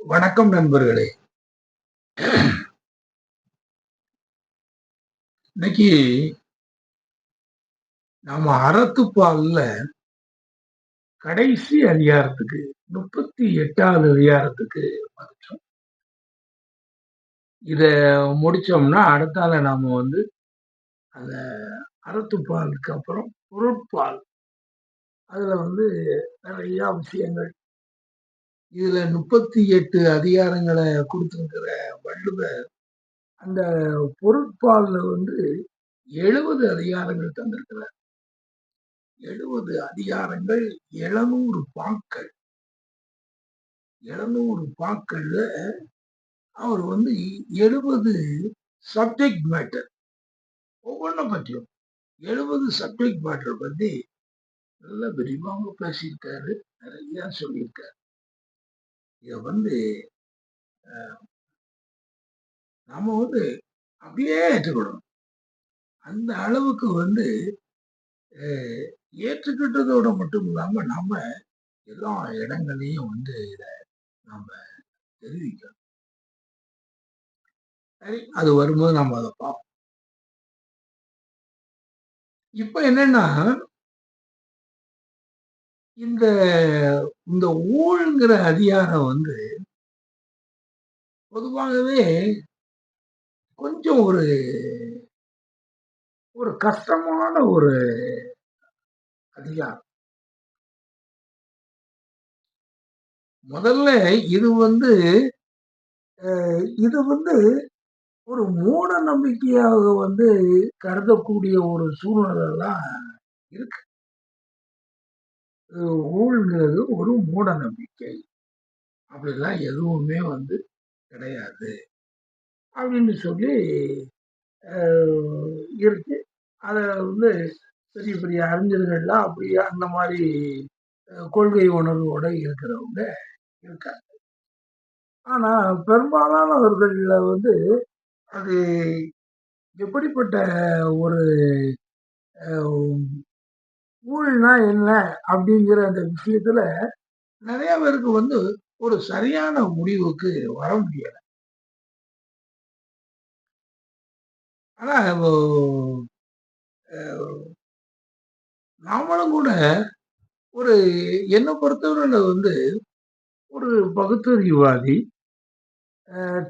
வணக்கம் நண்பர்களே. இன்னைக்கு நாம அறத்துப்பால்ல கடைசி அதிகாரத்துக்கு முப்பத்தி எட்டாவது அதிகாரத்துக்கு வந்துட்டோம். இத முடிச்சோம்னா அடுத்தால நாம வந்து அந்த அறத்துப்பாலுக்கு அப்புறம் பொருட்பால். அதுல வந்து நிறைய விஷயங்கள் இதுல முப்பத்தி எட்டு அதிகாரங்களை கொடுத்திருக்கிற வள்ளுவர் அந்த பொருட்பாலில் வந்து எழுபது அதிகாரங்கள் தந்திருக்கிறார். எழுபது அதிகாரங்கள் எழுநூறு பாக்கள். எழுநூறு பாக்கள்ல அவர் வந்து எழுபது சப்ஜெக்ட் மேட்டர் ஒவ்வொன்றும் பற்றியும் எழுபது சப்ஜெக்ட் மேட்டர் பத்தி நல்லா விரிவாக பேசியிருக்காரு நிறையா சொல்லியிருக்காரு. இத வந்து நாம வந்து அப்படியே ஏற்றுக்கணும். அந்த அளவுக்கு வந்து ஏற்றுக்கிட்டதோட மட்டும் இல்லாம நாம எல்லா இடங்களையும் வந்து இத நாம தெரிவிக்கணும். சரி அது வரும்போது நம்ம அதை பார்ப்போம் இப்ப என்னன்னா இந்த இந்த ஊழ்ங்கிற அதிகாரம் வந்து பொதுவாகவே கொஞ்சம் ஒரு ஒரு கஷ்டமான ஒரு அதிகாரம். முதல்ல இது வந்து இது வந்து ஒரு மூட நம்பிக்கையாக வந்து கருதக்கூடிய ஒரு சூழ்நிலை எல்லாம் இருக்கு. ஊழ்கிறது ஒரு மூட நம்பிக்கை. அப்படிலாம் எதுவுமே வந்து கிடையாது. அப்படின்னு சொல்லி இருக்கு. அதை வந்து பெரிய பெரிய அறிஞர்கள்லாம் அப்படி அந்த மாதிரி கொள்கை உணர்வோட இருக்கிறவங்க இருக்காங்க. ஆனா பெரும்பாலானவர்களில் வந்து அது எப்படிப்பட்ட ஒரு ஊழ்னா என்ன அப்படிங்கிற அந்த விஷயத்துல நிறைய பேருக்கு வந்து ஒரு சரியான முடிவுக்கு வர முடியல. ஆனா நாமளும் கூட ஒரு என்னை பொறுத்தவரையில வந்து ஒரு பகுத்தறிவாதி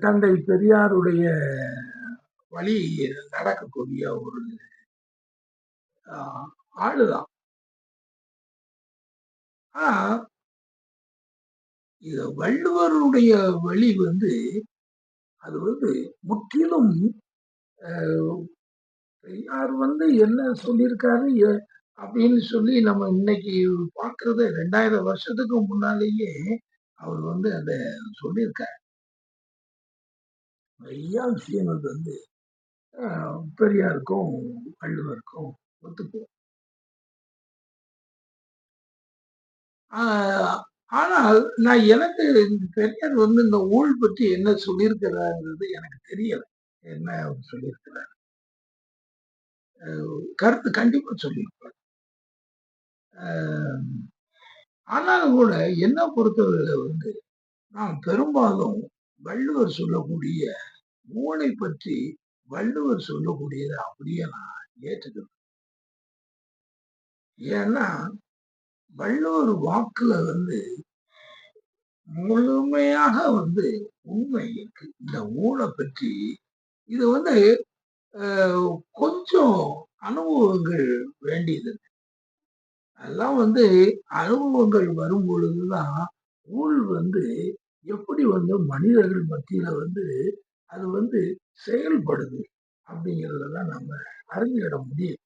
தந்தை பெரியாருடைய வழி நடக்கக்கூடிய ஒரு ஆளுதான். ஆனா இது வள்ளுவருடைய வழி வந்து அது வந்து முற்றிலும் யார் வந்து என்ன சொல்லியிருக்காரு அப்படின்னு சொல்லி நம்ம இன்னைக்கு பார்க்கறது ரெண்டாயிரம் வருஷத்துக்கு முன்னாலேயே அவர் வந்து அதை சொல்லியிருக்கார். நிறையா விஷயங்கள் வந்து பெரியாருக்கும் வள்ளுவருக்கும் ஒத்துப்போம் ஆனால் நான் எனக்கு பெரியார் வந்து இந்த ஊழ் பற்றி என்ன சொல்லியிருக்கிறாருன்றது எனக்கு தெரியல. என்ன சொல்லியிருக்கிறார்? கருத்து கண்டிப்பா சொல்லியிருப்பார். ஆனாலும் கூட என்ன பொறுத்தவரை வந்து நான் பெரும்பாலும் வள்ளுவர் சொல்லக்கூடிய ஊனை பற்றி வள்ளுவர் சொல்லக்கூடியதை அப்படியே நான் ஏற்றுக்கிறேன். ஏன்னா வள்ளுவர் வாக்குல வந்து முழுமையாக வந்து உண்மை இருக்கு. இந்த ஊழை பற்றி இது வந்து கொஞ்சம் அனுபவங்கள் வேண்டியது. அதெல்லாம் வந்து அனுபவங்கள் வரும் பொழுதுதான் ஊழ் வந்து எப்படி வந்து மனிதர்கள் மத்தியில வந்து அது வந்து செயல்படுது அப்படிங்கிறதெல்லாம் நம்ம அறிஞ்சிட முடியும்.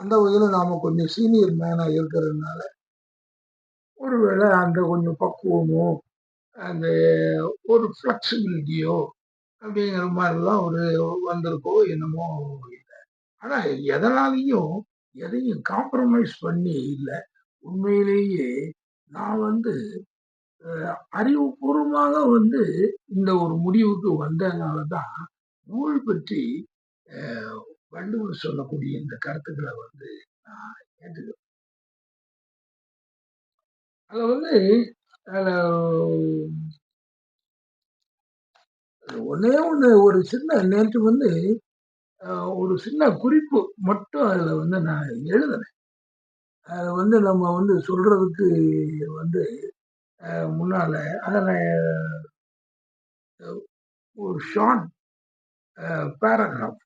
அந்த வகையில் நாம் கொஞ்சம் சீனியர் மேனாக இருக்கிறதுனால ஒருவேளை அந்த கொஞ்சம் பக்குவமோ அந்த ஒரு ஃப்ளெக்சிபிலிட்டியோ அப்படிங்கிற மாதிரிலாம் ஒரு வந்திருக்கோ என்னமோ இல்லை. ஆனால் எதனாலையும் எதையும் காம்ப்ரமைஸ் பண்ணி இல்லை. உண்மையிலேயே நான் வந்து அறிவுபூர்வமாக வந்து இந்த ஒரு முடிவுக்கு வந்ததுனால தான் ஊழ் பற்றி வள்ளுவர் சொல்லக்கூடிய இந்த கருத்துக்களை வந்து நான் ஏற்றுக்கிறேன் அதில் வந்து ஒன்னே ஒன்று ஒரு சின்ன நேற்று வந்து ஒரு சின்ன குறிப்பு மட்டும் அதில் வந்து நான் எழுதுனேன். அதை வந்து நம்ம வந்து சொல்றதுக்கு வந்து முன்னால் அதனை ஒரு ஷார்ட் பேராகிராஃப்.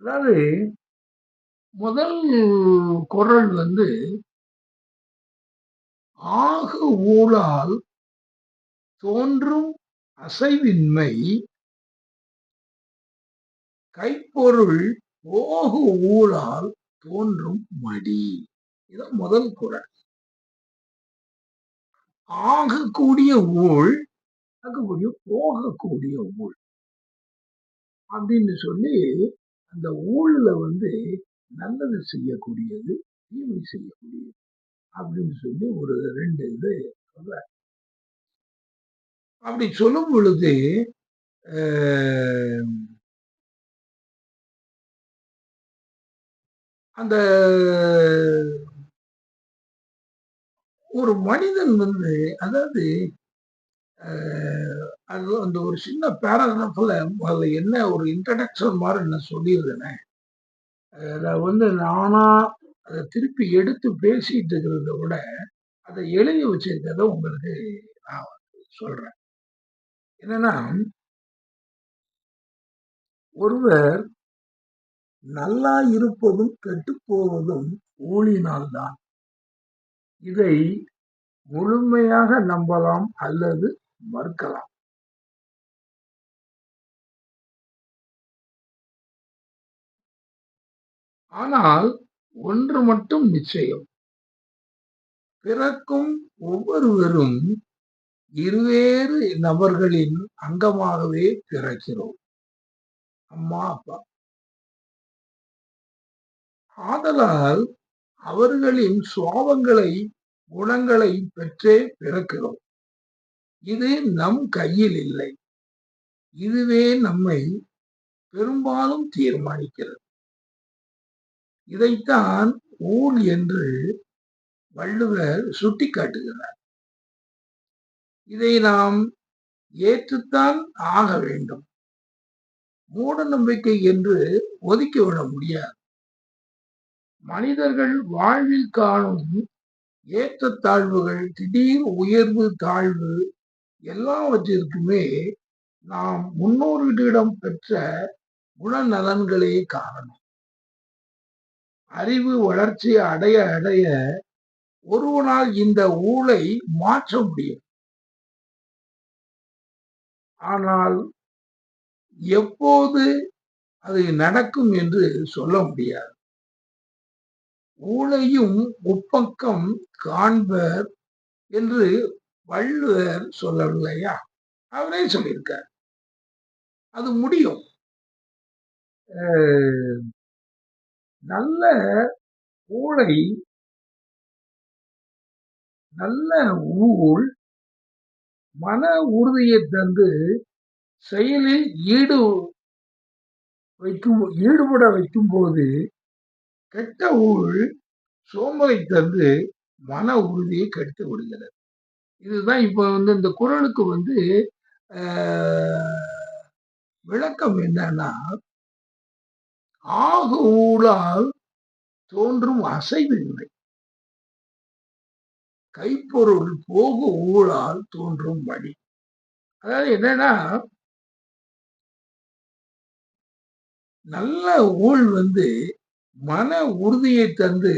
அதாவது முதல் குறள் வந்து ஆகு ஊழால் தோன்றும் அசைவின்மை கைப்பொருள் ஓகு ஊழால் தோன்றும் மடி. இதான் முதல் குறள். ஆகக்கூடிய ஊழ், ஆகக்கூடிய போகக்கூடிய ஊழ். அப்படின்னு சொல்லி அந்த ஊழல வந்து நல்லது செய்யக்கூடியது, தீமை செய்யக்கூடியது. அப்படின்னு சொல்லி ஒரு ரெண்டு இது சொல்ற அப்படி சொல்லும் பொழுது, அந்த ஒரு மனிதன் வந்து அதாவது அது அந்த ஒரு சின்ன பேராகிராஃபில் அதில் என்ன ஒரு இன்ட்ரடக்ஷன் மாதிரி நான் சொல்லியிருந்தேனே. அதை வந்து நானாக அதை திருப்பி எடுத்து பேசிட்டு இருக்கிறத விட, அதை எழுதி வச்சிருக்கிறத உங்களுக்கு நான் வந்து சொல்கிறேன் என்னன்னா ஒருவர் நல்லா இருப்பதும், கெட்டுப்போவதும் போவதும் தான். இதை முழுமையாக நம்பலாம் அல்லது மறுக்கலாம். ஆனால் ஒன்று மட்டும் நிச்சயம். பிறக்கும் ஒவ்வொருவரும் இருவேறு நபர்களின் அங்கமாகவே பிறக்கிறோம். அம்மா, அப்பா. ஆதலால் அவர்களின் சுவாபங்களை குணங்களை பெற்றே பிறக்கிறோம். இது நம் கையில் இல்லை. இதுவே நம்மை பெரும்பாலும் தீர்மானிக்கிறது. இதைத்தான் ஊழ் என்று வள்ளுவர் சுட்டிக்காட்டுகிறார். இதை நாம் ஏற்றுத்தான் ஆக வேண்டும். மூட நம்பிக்கை என்று ஒதுக்கிவிட முடியாது. மனிதர்கள் வாழ்வில் காணும் ஏற்றத்தாழ்வுகள், திடீர் உயர்வு, தாழ்வு எல்லாவற்றிற்குமே நாம் முன்னோர்களிடம் பெற்ற குணநலன்களே காரணம். அறிவு வளர்ச்சி அடைய அடைய ஒருவனால் இந்த ஊழை மாற்ற முடியும். ஆனால் எப்போது அது நடக்கும் என்று சொல்ல முடியாது. ஊழையும் முப்பக்கம் காண்பர் என்று வள்ளுவர் சொல்லவில்லையா? அவரே சொல்லியிருக்கார். அது முடியும். நல்ல ஊழை நல்ல ஊழ் மன உறுதியை தந்து செயலில் ஈடு வைக்கும் ஈடுபட வைக்கும்போது, கெட்ட ஊழ் சோம்பலை தந்து மன உறுதியை கெடுத்து விடுகிறது. இதுதான் இப்ப வந்து இந்த குரலுக்கு வந்து விளக்கம் என்னன்னா, ஆகு ஊழால் தோன்றும் அசைவின்மை. கைப்பொருள் போகு ஊழால் தோன்றும் வழி அதாவது என்னன்னா நல்ல ஊழ் வந்து மன உறுதியை தந்து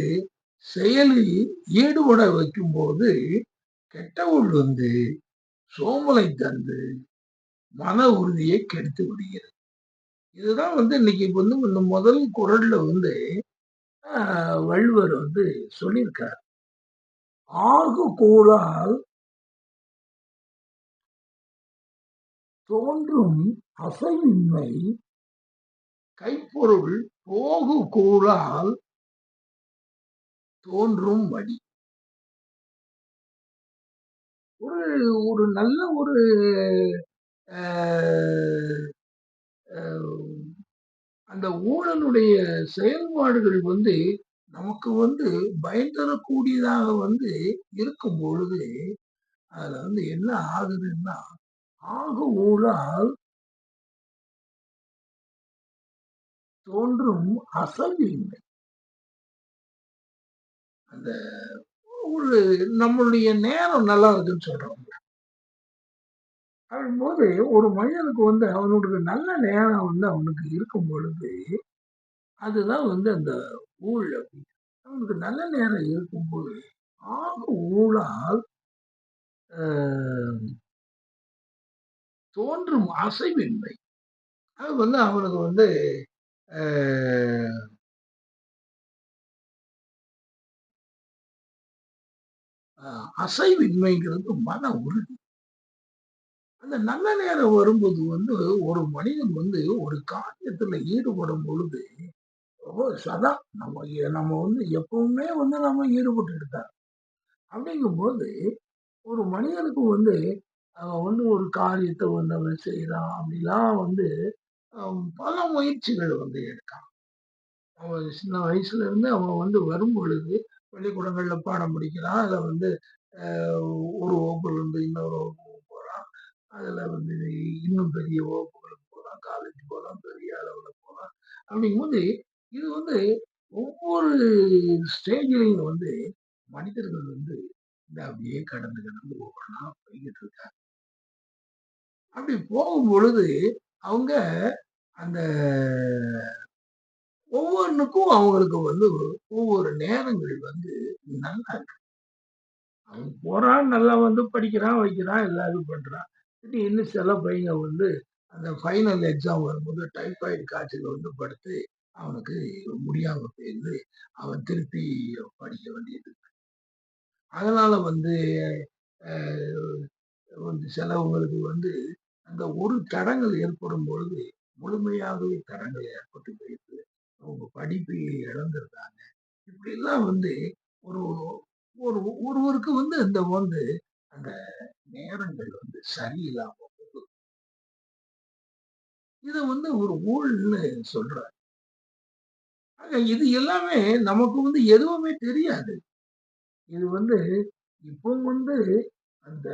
செயலில் ஈடுபட வைக்கும்போது, கெட்ட ஊழ் வந்து சோம்பலை தந்து மன உறுதியை கெடுத்து விடுகிறது. இதுதான் வந்து இன்னைக்கு இப்போ வந்து இந்த முதல் குரல்ல வந்து வள்ளுவர் வந்து சொல்லியிருக்கார். ஆகு கூழால் தோன்றும் அசைவின்மை கைப்பொருள் போகு கூழால் தோன்றும் வழி ஒரு ஒரு நல்ல ஒரு அந்த ஊழலுடைய செயல்பாடுகள் வந்து நமக்கு வந்து பயன் தரக்கூடியதாக வந்து இருக்கும் பொழுது, அதுல வந்து என்ன ஆகுதுன்னா, ஆக ஊழால் தோன்றும் அசல்வின்மை. அந்த ஒரு நம்மளுடைய நேரம் நல்லா இருக்குன்னு சொல்றோம். அப்படிங்கும்போது ஒரு மனிதனுக்கு வந்து அவனுடைய நல்ல நேரம் வந்து அவனுக்கு இருக்கும் பொழுது அதுதான் வந்து அந்த ஊழ் அப்படின்னு. அவனுக்கு நல்ல நேரம் இருக்கும்போது ஆக ஊழால் தோன்றும் அசைவின்மை. அது வந்து அவனுக்கு வந்து அசைவின்மைங்கிறது மன உறுதி. அந்த நல்ல நேரம் வரும்போது வந்து ஒரு மனிதன் வந்து ஒரு காரியத்துல ஈடுபடும் பொழுது சதா நம்ம நம்ம வந்து எப்பவுமே வந்து நம்ம ஈடுபட்டு இருக்கார் அப்படிங்கும்போது ஒரு மனிதனுக்கு வந்து அவன் வந்து ஒரு காரியத்தை வந்து அவன் செய்யறான் அப்படிலாம் வந்து பல முயற்சிகள் வந்து எடுக்கான் அவன் சின்ன வயசுல இருந்து அவன் வந்து வரும் பொழுது பள்ளிக்கூடங்கள்ல பாடம் படிக்கிறான். அதை வந்து ஒரு வகுப்புல இருந்து இன்னொரு அதுல வந்து இன்னும் பெரிய வகுப்புகளுக்கு போகலாம் காலேஜ் போகலாம் பெரிய அளவில் போகலாம் அப்படிங்கும்போது இது வந்து ஒவ்வொரு ஸ்டேஜ்லையும் வந்து மனிதர்கள் வந்து இந்த அப்படியே கடந்து கடந்து ஒவ்வொன்றா போய்கிட்டு இருக்காங்க. அப்படி போகும் பொழுது அவங்க அந்த ஒவ்வொன்றுக்கும் அவங்களுக்கு வந்து ஒவ்வொரு நேரங்கள் வந்து நல்லா இருக்கு. அவன் போறான் நல்லா வந்து படிக்கிறான் வைக்கிறான் எல்லா இது பண்றான். இன்னும் சில பையங்க வந்து அந்த ஃபைனல் எக்ஸாம் வரும்போது டைஃபாய்டு காய்ச்சல் வந்து படுத்து அவனுக்கு முடியாம போயிருந்து அவன் திருப்பி படிக்க வேண்டியது அதனால வந்து வந்து சிலவங்களுக்கு வந்து அந்த ஒரு தடங்கள் ஏற்படும் பொழுது முழுமையாகவே தடங்கள் ஏற்பட்டு போயிட்டு அவங்க படிப்பை இழந்திருக்காங்க. இப்படிலாம் வந்து ஒரு ஒரு ஒருவருக்கு வந்து இந்த வந்து அந்த நேரங்கள் வந்து சரியில்லாம போகுது. இதை வந்து ஒரு ஊழல்னு சொல்றாரு. இது எல்லாமே நமக்கு வந்து எதுவுமே தெரியாது. இது வந்து இப்போ வந்து அந்த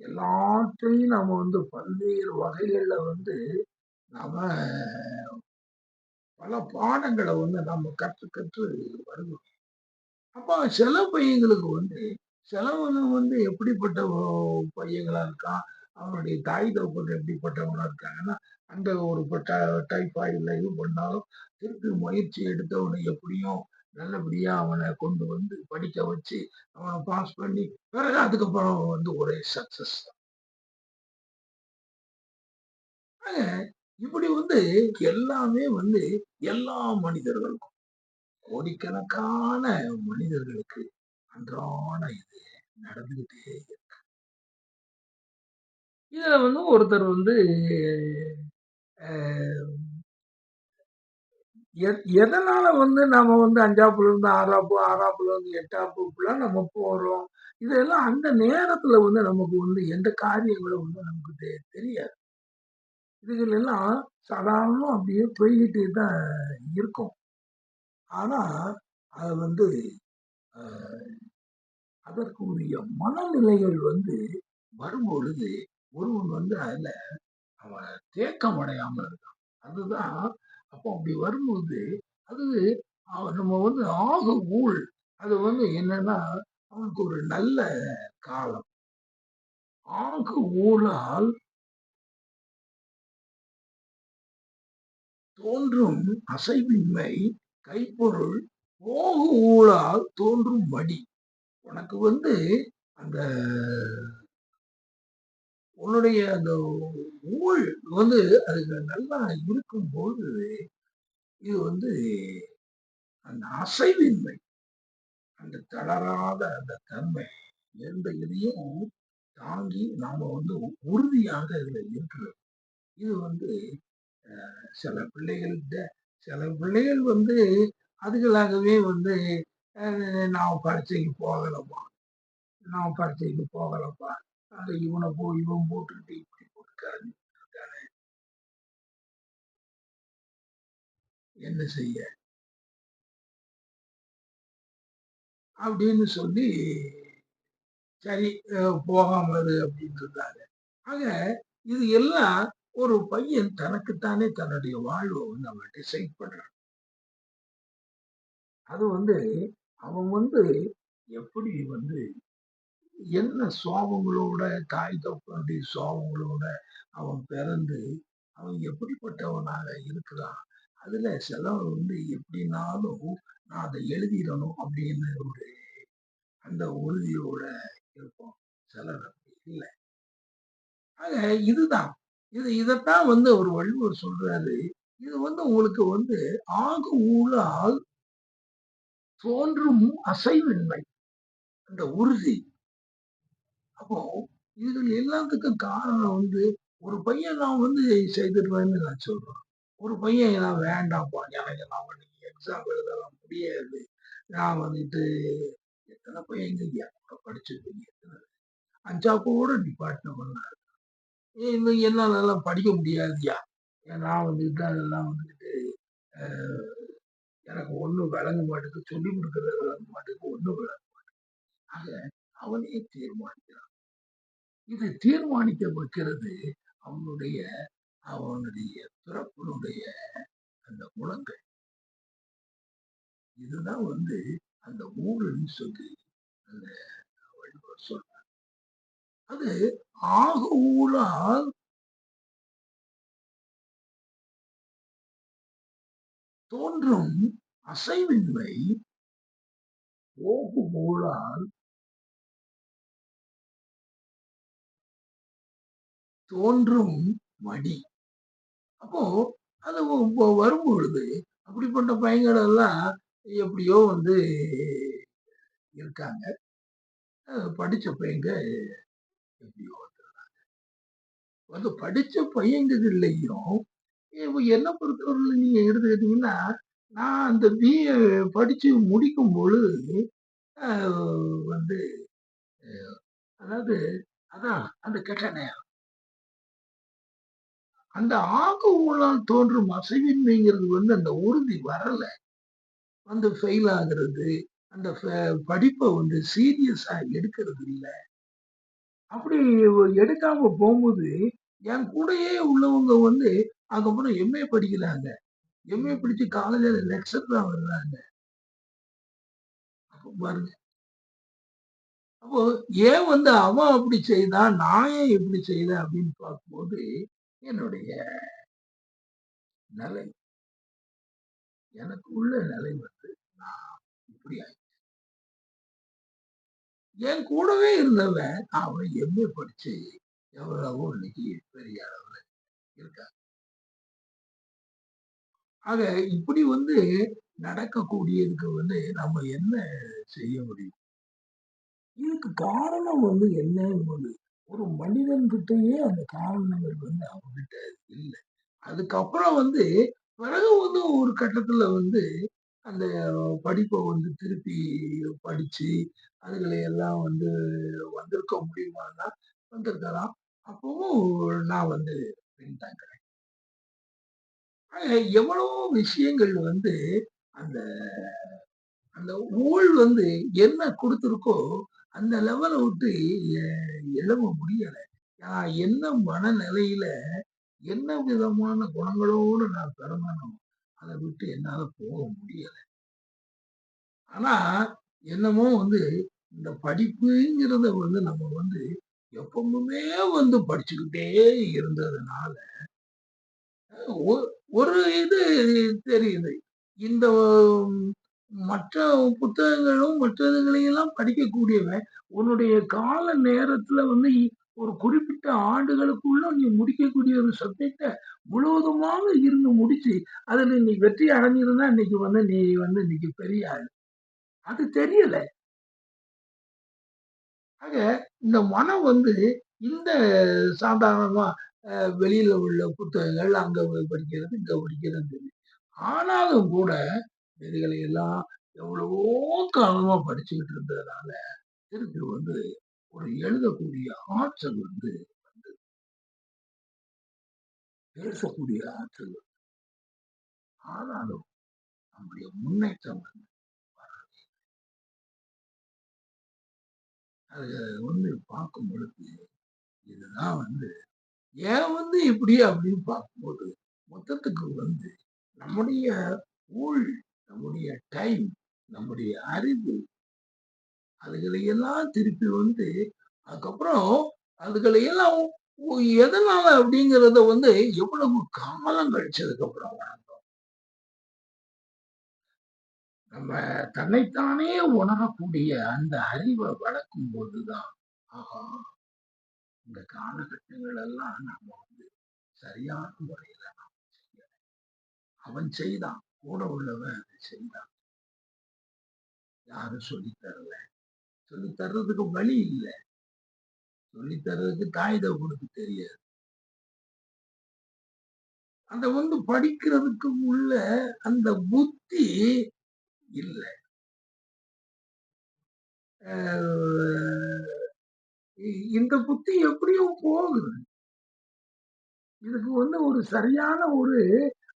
எல்லாத்தையும் நம்ம வந்து பல்வேறு வகைகள்ல வந்து நாம பல பாடங்களை வந்து நம்ம கற்று கற்று வருகிறோம். அப்போ சில பையங்களுக்கு வந்து சிலவங்க வந்து எப்படிப்பட்ட பையங்களா இருக்கான்? அவனுடைய தாய் தகப்பன் எப்படிப்பட்டவங்களா இருக்காங்கன்னா அந்த ஒரு டைப்பாயில் இது பண்ணாலும் திருப்பி முயற்சி எடுத்தவனை எப்படியும் நல்லபடியா அவனை கொண்டு வந்து படிக்க வச்சு அவனை பாஸ் பண்ணி பிறகு அதுக்கப்புறம் வந்து ஒரே சக்சஸ் இப்படி வந்து எல்லாமே வந்து எல்லா மனிதர்களுக்கும் கோடிக்கணக்கான மனிதர்களுக்கு அன்றாட இது நடந்துகிட்டே இருக்கு. இதுல வந்து ஒருத்தர் வந்து எதனால வந்து நம்ம வந்து அஞ்சாப்புல இருந்து ஆறாப்பு ஆறாப்புல இருந்து எட்டாப்புக்குலாம் நம்ம போறோம்? இதெல்லாம் அந்த நேரத்துல வந்து நமக்கு வந்து எந்த காரியங்களும் வந்து நமக்கு தெரியாது. இதுகள் எல்லாம் சாதாரணம் அப்படியே போய்கிட்டே தான் இருக்கும். ஆனா அது வந்து அதற்கு உரிய மனநிலைகள் வந்து வரும்பொழுது ஒருவன் வந்து அதுல அவன் தேக்கம் அடையாம இருக்கான். அதுதான் அப்போ அப்படி வரும்போது அது நம்ம வந்து ஆக ஊழ். அது வந்து என்னன்னா அவனுக்கு ஒரு நல்ல காலம். ஆக ஊழால் தோன்றும் அசைவின்மை கைப்பொருள் போகு ஊழால் தோன்றும் மடி உனக்கு வந்து அந்த உன்னுடைய அந்த ஊழ் வந்து அதுக்கு நல்லா இருக்கும்போது இது வந்து அந்த அசைவின்மை அந்த தளராத அந்த தன்மை எந்த இதையும் தாங்கி நாம வந்து உறுதியாக இதுல இருக்கிறது இது வந்து சில பிள்ளைகள்கிட்ட சில பிள்ளைகள் வந்து அதுகளாகவே வந்து நான் பரீட்சைக்கு போகலப்பா. நான் பரீட்சைக்கு போகலப்பா. அது இவனை போ இவன் போட்டுக்கிட்டு இப்படி போட்டுக்காரு என்ன செய்ய? அப்படின்னு சொல்லி சரி போகாம இரு அப்படின்னு இருந்தாங்க ஆக இது எல்லாம் ஒரு பையன் தனக்குத்தானே தன்னுடைய வாழ்வை வந்து அவன் டிசைட் பண்றான். அது வந்து அவன் வந்து எப்படி வந்து என்ன சுவாபங்களோட தாய் தப்பனுடைய சோபங்களோட அவன் பிறந்து அவன் எப்படிப்பட்டவனாக இருக்கிறான்? அதுல சிலவர் வந்து எப்படினாலும் நான் அதை எழுதிடணும் அப்படின்னு ஒரு அந்த உறுதியோட இருப்போம். சிலர் அப்படி இல்லை. ஆக இதுதான். இது இதைத்தான் வந்து ஒரு வள்ளுவர் சொல்றாரு. இது வந்து உங்களுக்கு வந்து ஆக ஊழால் தோன்றும் அசைவின்மை அந்த உறுதி. அப்போ இது எல்லாத்துக்கும் காரணம் வந்து ஒரு பையன் நான் வந்து செய்திருவேன்னு நான் சொல்றேன். ஒரு பையன் நான் வேண்டாம்ப்பா எனக்கு நான் இன்னைக்கு எக்ஸாம் எழுதலாம் முடியாது. நான் வந்துட்டு எத்தனை பையன் கூட படிச்சிருப்பீங்க அஞ்சா கூட டிபார்ட்மெண்ட் என்னால எல்லாம் படிக்க முடியாதுயா? நான் வந்துட்டு அதெல்லாம் வந்துட்டு எனக்கு ஒன்றும் விளங்க மாட்டேங்குது. சொல்லி கொடுக்கறது விளங்க மாட்டேங்குது. ஒன்றும் விளங்க மாட்டேங்குது. ஆக அவனே தீர்மானிக்கிறான். இதை தீர்மானிக்க வைக்கிறது அவனுடைய அவனுடைய பிறப்பினுடைய அந்த குணங்கள். இதுதான் வந்து அந்த ஊழல்னு சொல்லி அந்த வள்ளுவர் சொல்றார். அது ஆக ஊழால் தோன்றும் அசைவின்மை போகு போலால் தோன்றும் மடி. அப்போ அது வரும் பொழுது அப்படிப்பட்ட பையன்கள் எல்லாம் எப்படியோ வந்து இருக்காங்க. படிச்ச பையங்க எப்படியோ வந்துடுறாங்க. வந்து படிச்ச பையங்கள்லையும் என்ன பொறுத்தவரை நீங்க எடுத்துக்கிட்டீங்கன்னா நான் அந்த பிஏ படிச்சு முடிக்கும் பொழுது வந்து அதாவது அதான் அந்த கெட்ட நேரம். அந்த ஆக ஊழால் தோன்றும் அசைவின்மைங்கிறது வந்து அந்த உறுதி வரல. வந்து ஃபெயில் ஆகுறது அந்த படிப்பை வந்து சீரியஸா எடுக்கிறது இல்லை. அப்படி எடுக்காம போகும்போது என் கூடயே உள்ளவங்க வந்து அதுக்கப்புறம் எம்ஏ படிக்கிறாங்க எம்ஏ படிச்சு காலேஜில் லெக்சர் தான் வர்றாங்க அப்போ பாருங்க. அப்போ ஏன் வந்து அவன் அப்படி செய்தான் நான் ஏன் எப்படி செய்தேன் அப்படின்னு பார்க்கும்போது என்னுடைய நிலை. எனக்கு உள்ள நிலை வந்து நான் இப்படி ஆயிடுச்சு என் கூடவே இருந்தவன் அவன் எம்ஏ படிச்சு எவ்வளவோ இன்னைக்கு பெரிய அளவுல இருக்காங்க ஆக இப்படி வந்து நடக்கக்கூடியதுக்கு வந்து நம்ம என்ன செய்ய முடியும்? இதுக்கு காரணம் வந்து என்னன்னு ஒரு மனிதன் கிட்டயே அந்த காரணங்கள் வந்து அவங்ககிட்ட இல்லை. அதுக்கப்புறம் வந்து பிறகு வந்து ஒரு கட்டத்துல வந்து அந்த படிப்பை வந்து திருப்பி படிச்சு அதுகளை எல்லாம் வந்து வந்திருக்க முடியுமான்னா வந்திருக்கலாம். அப்பவும் நான் வந்து பின்தாங்கிறேன் எவ்வளவோ விஷயங்கள் வந்து அந்த அந்த ஊழ் வந்து என்ன கொடுத்துருக்கோ அந்த லெவலை விட்டு எழுவ முடியலை. நான் என்ன மனநிலையில என்ன விதமான குணங்களோடு நான் பிறந்தனும் அதை விட்டு என்னால போக முடியலை. ஆனா என்னமோ வந்து இந்த படிப்புங்கிறத வந்து நம்ம வந்து எப்பவுமே வந்து படிச்சுக்கிட்டே இருந்ததுனால ஒரு இது தெரியுது. இந்த மற்ற புத்தகங்களும் மற்றதுகளையெல்லாம் படிக்கக்கூடியவன் உன்னுடைய கால நேரத்துல வந்து ஒரு குறிப்பிட்ட ஆண்டுகளுக்குள்ள நீ முடிக்கக்கூடிய ஒரு சப்ஜெக்டை முழுவதுமாக இருந்து முடிச்சு அதுல நீ வெற்றி அடைஞ்சிருந்தா இன்னைக்கு வந்து நீ வந்து இன்னைக்கு பெரிய ஆள். அது தெரியல. ஆக இந்த மனம் வந்து இந்த சாதாரணமா வெளியில உள்ள புத்தகங்கள் அங்க படிக்கிறது இங்க படிக்கிறது. ஆனாலும் கூட இதுகளை எல்லாம் எவ்வளவோ காலமா படிச்சுக்கிட்டு இருந்ததுனால திருப்பி வந்து ஒரு எழுதக்கூடிய ஆற்றல் வந்து வந்து பேசக்கூடிய ஆற்றல் ஆனாலும் நம்முடைய முன்னேற்றம் வந்து அது வந்து பார்க்கும் பொழுது இதுதான் வந்து ஏன் வந்து இப்படி அப்படின்னு பார்க்கும்போது மொத்தத்துக்கு வந்து நம்முடைய ஊழ் நம்முடைய டைம் நம்முடைய அறிவு அதுகளையெல்லாம் திருப்பி வந்து அதுக்கப்புறம் அதுகளையெல்லாம் எதனால அப்படிங்கிறத வந்து எவ்வளவு காலம் கழிச்சதுக்கு அப்புறம் வளர்ந்தோம். நம்ம தன்னைத்தானே உணரக்கூடிய அந்த அறிவை வளர்க்கும் போதுதான். ஆஹா. இந்த காலகட்டங்கள் எல்லாம் நம்ம வந்து சரியான முறையில நாம் செய்யல. அவன் செய்தான் கூட உள்ளவன் அதை செய்தான். யாரும் சொல்லி தரல? சொல்லி தர்றதுக்கு வழி இல்லை. சொல்லி தர்றதுக்கு தாய் தகவனுக்கு தெரியாது. அந்த வந்து படிக்கிறதுக்கு உள்ள அந்த புத்தி இல்லை. அஹ் இந்த புத்தி எப்படியும் போகுது. இதுக்கு வந்து ஒரு சரியான ஒரு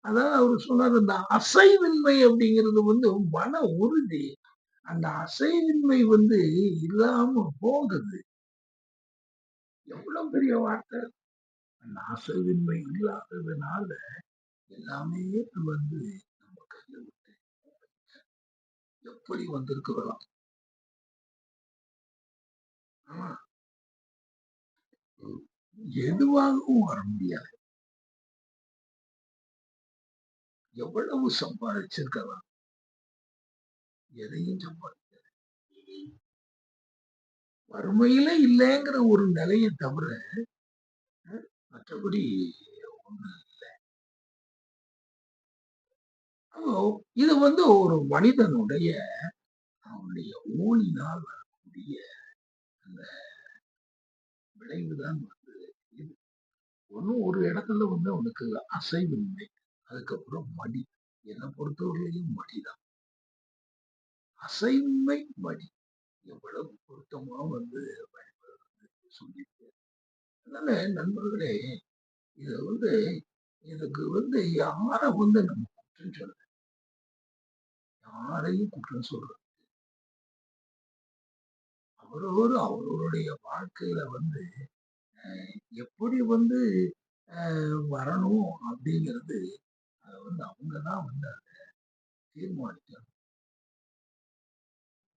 அதாவது அவர் சொன்னார் இந்த அசைவின்மை அப்படிங்கிறது வந்து மன உறுதி. அந்த அசைவின்மை வந்து இல்லாம போகுது. எவ்வளவு பெரிய வார்த்தை. அந்த அசைவின்மை இல்லாததுனால எல்லாமே வந்து நம்ம கையில விட்டு எப்படி வந்திருக்கிறோம் ஆமா. எதுவாகவும் வர முடியாது. எவ்வளவு சம்பாதிச்சிருக்கலாம் எதையும் சம்பாதிக்க வறுமையில இல்லைங்கிற ஒரு நிலையை தவிர மற்றபடி ஒண்ணு அப்போ இது வந்து ஒரு மனிதனுடைய அவனுடைய ஊழினால் வரக்கூடிய அந்த விளைவுதான் ஒன்றும் ஒரு இடத்துல வந்து அவனுக்கு அசைவின்மை அதுக்கப்புறம் மடி. என்னை பொறுத்தவரையிலையும் மடிதான். அசைவின்மை மடி. எவ்வளவு பொருத்தமா வந்து வழிபாடு அதனால நண்பர்களே இதை வந்து இதுக்கு வந்து யாரை வந்து நம்ம குற்றம் சொல்ல யாரையும் குற்றம் சொல்றது? அவரவர் அவர்களுடைய வாழ்க்கையில வந்து எப்படி வந்து வரணும் அப்படிங்கிறது அதை வந்து அவங்க தான் வந்து அதை தீர்மானிக்கணும்.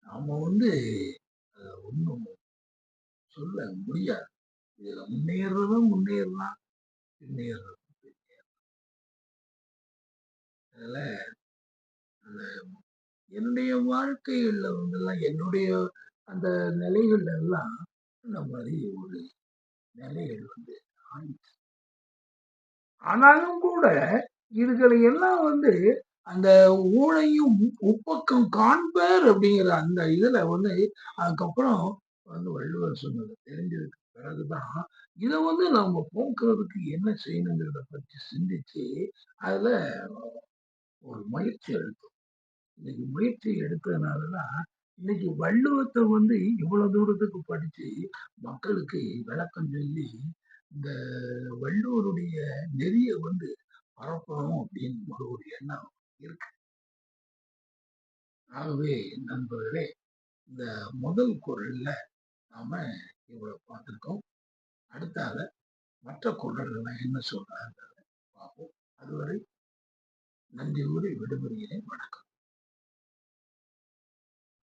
நாம் வந்து அதை ஒன்றும் சொல்ல முடியாது. இதில் முன்னேறதும் முன்னேறலாம். பின்னேறதும் பின்னேறலாம். அதில் அந்த என்னுடைய வாழ்க்கையில் வந்துலாம் என்னுடைய அந்த நிலைகள் எல்லாம் இந்த மாதிரி ஒரு நிலைகள் வந்து ஆயிடுச்சு ஆனாலும் கூட இதுகளை எல்லாம் வந்து அந்த ஊழையும் உப்பக்கம் காண்பர் அப்படிங்கிற அந்த இதுல வந்து அதுக்கப்புறம் வந்து வள்ளுவர் சொன்னது தெரிஞ்சதுக்கு பிறகுதான் இதை வந்து நம்ம போக்குறதுக்கு என்ன செய்யணுங்கிறத பற்றி சிந்திச்சு அதுல ஒரு முயற்சி எடுத்தோம். இன்னைக்கு முயற்சி எடுத்ததுனாலதான் இன்னைக்கு வள்ளுவத்தை வந்து இவ்வளவு தூரத்துக்கு படிச்சு மக்களுக்கு விளக்கம் சொல்லி இந்த வள்ளுவருடைய நெறிய வந்து பரப்பணும் அப்படின்னு ஒரு ஒரு எண்ணம் இருக்கு. ஆகவே நண்பர்களே இந்த முதல் குரல்ல நாம இவ்வளவு பார்த்திருக்கோம். அடுத்தால மற்ற குரல்கள் என்ன சொல்றாங்க பார்ப்போம். அதுவரை நன்றி கூறி விடுமுறையிலே வணக்கம்.